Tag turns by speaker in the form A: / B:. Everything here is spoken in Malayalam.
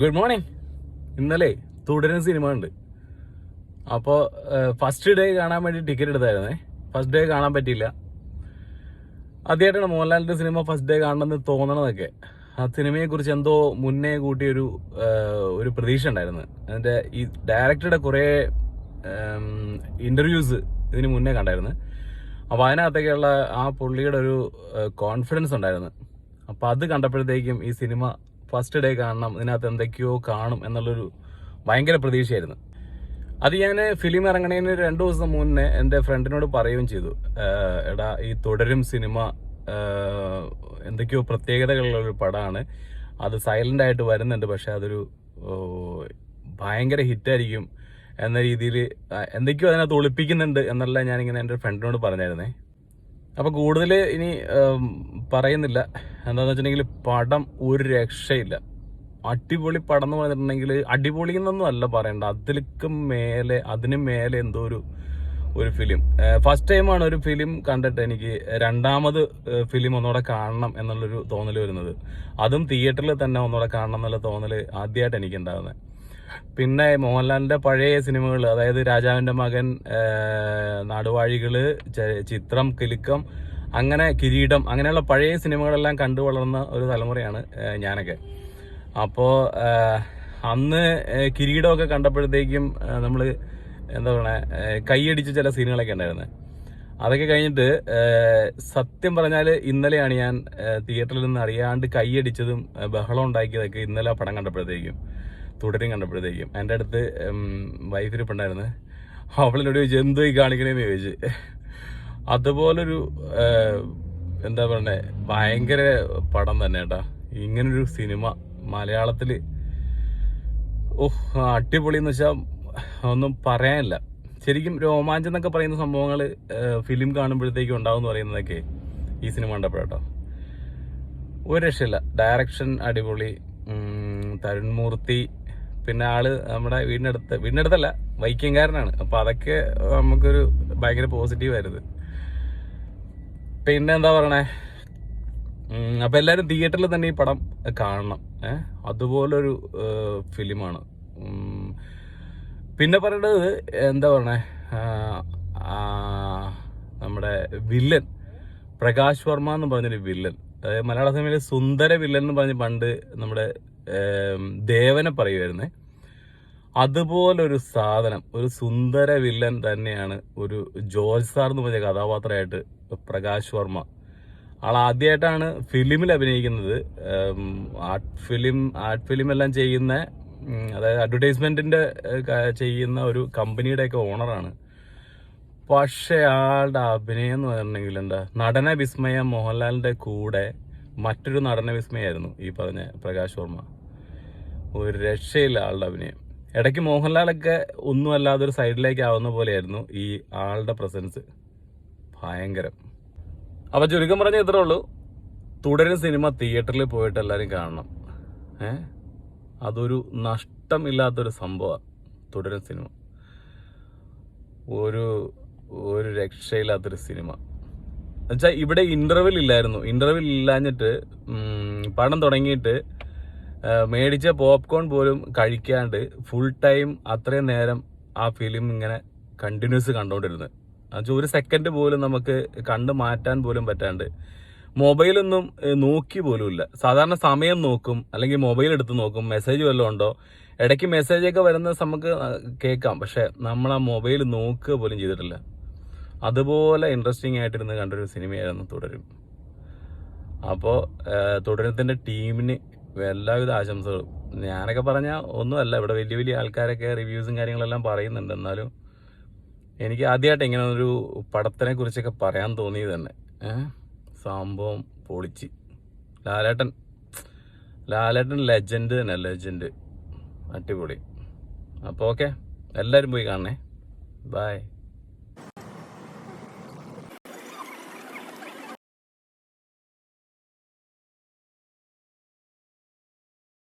A: ഗുഡ് മോർണിംഗ് ഇന്നലെ തുടരുന്ന സിനിമ ഉണ്ട് അപ്പോൾ ഫസ്റ്റ് ഡേ കാണാൻ വേണ്ടി ടിക്കറ്റ് എടുത്തായിരുന്നേ. ഫസ്റ്റ് ഡേ കാണാൻ പറ്റിയില്ല. ആദ്യമായിട്ടാണ് മോഹൻലാലിന്റെ സിനിമ ഫസ്റ്റ് ഡേ കാണണമെന്ന് തോന്നണതൊക്കെ. ആ സിനിമയെക്കുറിച്ച് എന്തോ മുന്നേ കൂട്ടി ഒരു പ്രതീക്ഷ ഉണ്ടായിരുന്നു. അതിന്റെ ഈ ഡയറക്ടറുടെ കുറേ ഇന്റർവ്യൂസ് ഇതിന് മുന്നേ കണ്ടായിരുന്നു. അപ്പോൾ അതിനകത്തേക്കുള്ള ആ പുള്ളിയുടെ ഒരു കോൺഫിഡൻസ് ഉണ്ടായിരുന്നു. അപ്പോൾ അത് കണ്ടപ്പോഴത്തേക്കും ഈ സിനിമ ഫസ്റ്റ് ഡേ കാണണം ഇതിനകത്ത് എന്തൊക്കെയോ കാണും എന്നുള്ളൊരു ഭയങ്കര പ്രതീക്ഷയായിരുന്നു. അത് ഞാൻ ഫിലിം ഇറങ്ങണേന് രണ്ടു ദിവസം മുന്നേ എന്റെ ഫ്രണ്ടിനോട് പറയുകയും ചെയ്തു. എടാ ഈ തുടരും സിനിമ എന്തൊക്കെയോ പ്രത്യേകതകളുള്ള ഒരു പടമാണ് അത് സൈലന്റ് ആയിട്ട് വരുന്നുണ്ട് പക്ഷെ അതൊരു ഭയങ്കര ഹിറ്റായിരിക്കും എന്ന രീതിയിൽ എന്തൊക്കെയോ അതിനകത്ത് ഒളിപ്പിക്കുന്നുണ്ട് എന്നല്ല ഞാനിങ്ങനെ എന്റെ ഫ്രണ്ടിനോട് പറഞ്ഞായിരുന്നേ അപ്പൊ കൂടുതൽ ഇനി പറയുന്നില്ല. എന്താന്ന് വെച്ചിട്ടുണ്ടെങ്കിൽ പടം ഒരു രക്ഷയില്ല. അടിപൊളി പടം എന്ന് പറഞ്ഞിട്ടുണ്ടെങ്കിൽ അടിപൊളി എന്നൊന്നും അല്ല പറയണ്ട. അതിലേക്കും മേലെ അതിന് മേലെ എന്തോ ഒരു ഒരു ഫിലിം ഫസ്റ്റ് ടൈമാണ് ഒരു ഫിലിം കണ്ടിട്ട് എനിക്ക് രണ്ടാമത് ഫിലിം ഒന്നുകൂടെ കാണണം എന്നുള്ളൊരു തോന്നൽ വരുന്നത്. അതും തിയേറ്ററിൽ തന്നെ ഒന്നുകൂടെ കാണണം എന്നുള്ള തോന്നൽ ആദ്യമായിട്ട് എനിക്ക് ഉണ്ടാകുന്നത് പിന്നെ മോഹൻലാലിന്റെ പഴയ സിനിമകൾ അതായത് രാജാവിന്റെ മകൻ നാടുവാഴികൾ ചിത്രം കിലുക്കം അങ്ങനെ കിരീടം അങ്ങനെയുള്ള പഴയ സിനിമകളെല്ലാം കണ്ടു വളർന്ന ഒരു തലമുറയാണ് ഞാനൊക്കെ. അപ്പോൾ അന്ന് കിരീടമൊക്കെ കണ്ടപ്പോഴത്തേക്കും നമ്മൾ എന്താ പറയുക കൈയടിച്ച ചില സീനുകളൊക്കെ ഉണ്ടായിരുന്നു. അതൊക്കെ കഴിഞ്ഞിട്ട് സത്യം പറഞ്ഞാൽ ഇന്നലെയാണ് ഞാൻ തിയേറ്ററിൽ നിന്ന് അറിയാണ്ട് കൈയടിച്ചതും ബഹളം ഉണ്ടാക്കിയതൊക്കെ ഇന്നലെ പടം കണ്ടപ്പോഴത്തേക്കും. തുടരും കണ്ടപ്പോഴത്തേക്കും. എന്റെ അടുത്ത് വൈഫ് ഇരിപ്പുണ്ടായിരുന്നു അവളിനോട് ചോദിച്ചു എന്തോ ഈ കാണിക്കണേന്ന് ചോദിച്ചു. അതുപോലൊരു എന്താ പറയണേ ഭയങ്കര പടം തന്നെ കേട്ടാ. ഇങ്ങനൊരു സിനിമ മലയാളത്തിൽ ഓഹ് അടിപൊളി എന്ന് വെച്ചാൽ ഒന്നും പറയാനില്ല. ശരിക്കും രോമാഞ്ചം എന്നൊക്കെ പറയുന്ന സംഭവങ്ങൾ ഫിലിം കാണുമ്പോഴത്തേക്കും ഉണ്ടാവും എന്ന് പറയുന്നതൊക്കെ ഈ സിനിമ കണ്ടപ്പോഴാട്ടോ. ഒരു രക്ഷയില്ല. ഡയറക്ഷൻ അടിപൊളി. തരുൺമൂർത്തി തരുൺ മൂർത്തി പിന്നെ ആൾ നമ്മുടെ വീടിനടുത്ത് വീടിനടുത്തല്ല വൈക്കംകാരനാണ്. അപ്പൊ അതൊക്കെ നമുക്കൊരു ഭയങ്കര പോസിറ്റീവ് ആയിരുന്നു. പിന്നെ എന്താ പറയണേ? അപ്പോൾ അപ്പൊ എല്ലാരും തിയേറ്ററിൽ തന്നെ ഈ പടം കാണണം. ഏഹ് അതുപോലൊരു ഫിലിമാണ്. പിന്നെ പറയേണ്ടത് എന്താ പറയണേ? നമ്മുടെ വില്ലൻ പ്രകാശ് വർമ്മ എന്ന് പറഞ്ഞൊരു വില്ലൻ. അതായത് മലയാള സിനിമയിലെ സുന്ദര വില്ലൻ എന്ന് പറഞ്ഞ് പണ്ട് നമ്മുടെ ദേവനെ പറയുമായിരുന്നേ അതുപോലൊരു സാധനം ഒരു സുന്ദര വില്ലൻ തന്നെയാണ് ഒരു ജോർജ് സാർ എന്ന് പറഞ്ഞ കഥാപാത്രമായിട്ട് പ്രകാശ് വർമ്മ. ആൾ ആദ്യമായിട്ടാണ് ഫിലിമിൽ അഭിനയിക്കുന്നത്. ആർട്ട് ഫിലിം ആർട്ട് ഫിലിം എല്ലാം ചെയ്യുന്ന അതായത് അഡ്വർടൈസ്മെന്റിന്റെ ചെയ്യുന്ന ഒരു കമ്പനിയുടെയൊക്കെ ഓണറാണ്. പക്ഷേ ആളുടെ അഭിനയം എന്ന് പറഞ്ഞിട്ടുണ്ടെങ്കിൽ എന്താ നടന വിസ്മയ മോഹൻലാലിന്റെ കൂടെ മറ്റൊരു നടന വിസ്മയായിരുന്നു ഈ പറഞ്ഞ പ്രകാശ് വർമ്മ. ഒരു രക്ഷയില്ല ആളുടെ അഭിനയം. ഇടയ്ക്ക് മോഹൻലാലൊക്കെ ഒന്നുമല്ലാതെ ഒരു സൈഡിലേക്ക് ആവുന്ന പോലെയായിരുന്നു ഈ ആളുടെ പ്രസൻസ് ഭയങ്കരം. അപ്പൊ ചുരുക്കം പറഞ്ഞ ഇത്രേ ഉള്ളൂ. തുടരും സിനിമ തിയേറ്ററിൽ പോയിട്ട് എല്ലാവരും കാണണം. ഏ? അതൊരു നഷ്ടമില്ലാത്തൊരു സംഭവമാണ് തുടരും സിനിമ. ഒരു ഒരു രക്ഷയില്ലാത്തൊരു സിനിമ. എന്നുവെച്ചാൽ ഇവിടെ ഇന്റർവെൽ ഇല്ലായിരുന്നു. ഇന്റർവെൽ ഇല്ലാഞ്ഞിട്ട് പടം തുടങ്ങിയിട്ട് മേടിച്ച പോപ്കോൺ പോലും കഴിക്കാണ്ട് ഫുൾ ടൈം അത്രയും നേരം ആ ഫിലിം ഇങ്ങനെ കണ്ടിന്യൂസ് കണ്ടുകൊണ്ടിരുന്നത് എന്നുവെച്ചാൽ ഒരു സെക്കൻഡ് പോലും നമുക്ക് കണ്ടു മാറ്റാൻ പോലും പറ്റാണ്ട്. മൊബൈലൊന്നും നോക്കി പോലുമില്ല സാധാരണ സമയം നോക്കും അല്ലെങ്കിൽ മൊബൈൽ എടുത്ത് നോക്കും. മെസ്സേജ് വല്ലതും ഉണ്ടോ? ഇടയ്ക്ക് മെസ്സേജൊക്കെ വരുന്ന നമുക്ക് കേൾക്കാം. പക്ഷെ നമ്മൾ ആ മൊബൈൽ നോക്കുക പോലും ചെയ്തിട്ടില്ല. അതുപോലെ ഇൻട്രസ്റ്റിംഗ് ആയിട്ടിരുന്ന് കണ്ടൊരു സിനിമയായിരുന്നു തുടരും. അപ്പോൾ തുടരത്തിന്റെ ടീമിന് എല്ലാവിധ ആശംസകളും. ഞാനൊക്കെ പറഞ്ഞാൽ ഒന്നുമല്ല ഇവിടെ വലിയ വലിയ ആൾക്കാരൊക്കെ റിവ്യൂസും കാര്യങ്ങളെല്ലാം പറയുന്നുണ്ട്. എന്നാലും എനിക്ക് ആദ്യമായിട്ട് ഇങ്ങനെ ഒരു പടത്തിനെ കുറിച്ചൊക്കെ പറയാൻ തോന്നിയത് തന്നെ. സംഭവം പൊളിച്ച്. ലാലേട്ടൻ ലാലേട്ടൻ ലെജൻഡ് തന്നെ ലെജൻഡ് അടിപൊളി. അപ്പോൾ ഓക്കെ എല്ലാവരും പോയി കാണണേ. ബൈ